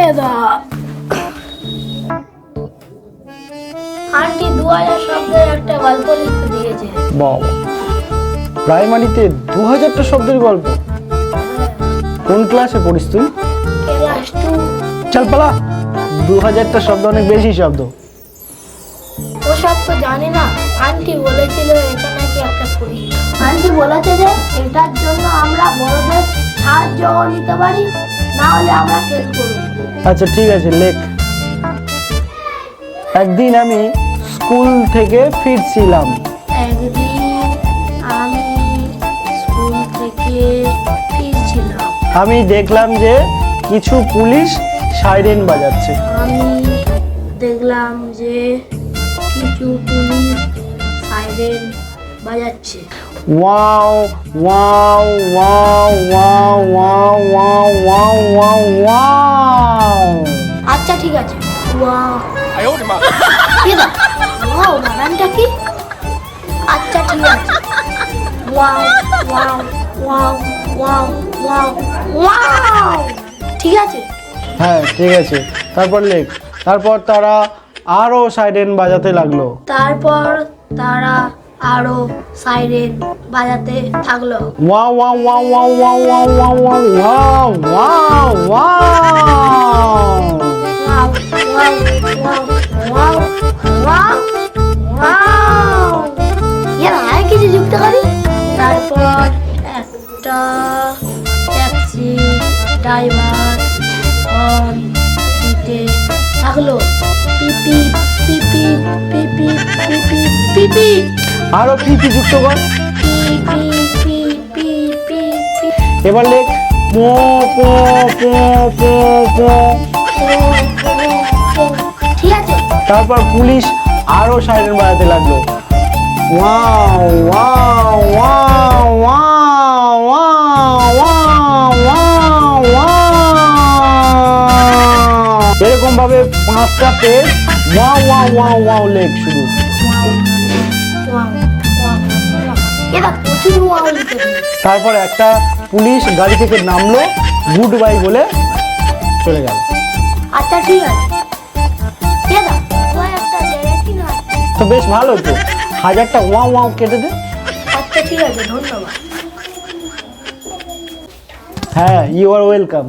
এ দা aunty দু হাজার শব্দের একটা গল্প লিখতে দিয়েছে। বাবা প্রাইমারিতে দু হাজারটা শব্দের গল্প? কোন ক্লাসে পড়িস তুই? Class two. চল পালা দু হাজারটা শব্দ অনেক বেশি শব্দ। ওসব তো জানি না আন্টি বলেছিল এটা নাকি একটা পরীক্ষা। আন্টি বলেছে যে এটার জন্য আমরা বড়দের সাহায্য নিতে পারি। না হলে আমরা করব। আচ্ছা ঠিক আছে লেখ। একদিন আমি স্কুল থেকে ফিরছিলাম। একদিন আমি স্কুল থেকে ফিরছিলাম। আমি দেখলাম যে কিছু পুলিশ সাইরেন বাজাচ্ছে। আমি দেখলাম যে কিছু পুলিশ সাইরেন বাজাচ্ছে wow wow wow wow wow wow wow wow wow আচ্ছা ঠিক আছে ওয়াও ওয়াও বানানটা কি আচ্ছা ঠিক আছে wow wow wow wow wow wow ঠিক আছে হ্যাঁ ঠিক আছে তারপর লেখ তারপর তারা আরও সাইডেন বাজাতে লাগল তারপর তারা আরও সাইরেন বাজাতে থাকল ওয়াও এর আর কিছু যুক্ত করি তারপর একটা ট্যাক্সি ড্রাইভার দিতে থাকল পিপি পিপি পিপি পিপি পিপি আরও কি কি যুক্ত কর। এবার লেখ। পো পো পো পো পো। তারপর পুলিশ আরও সাইরেন বাজাতে লাগল। Wow wow wow wow wow wow wow. এরকম ভাবে পাঁচটা page wow wow wow wow লেখ শুধু তারপর একটা পুলিশ গাড়ি থেকে নামলো গুড বাই বলে চলে গেল। আচ্ছা ঠিক আছে। তো বেশ ভালো তো। হাজারটা ওয়া ওয়া কেটে দে। আচ্ছা ঠিক আছে ধন্যবাদ। হ্যাঁ ইউ আর ওয়েলকাম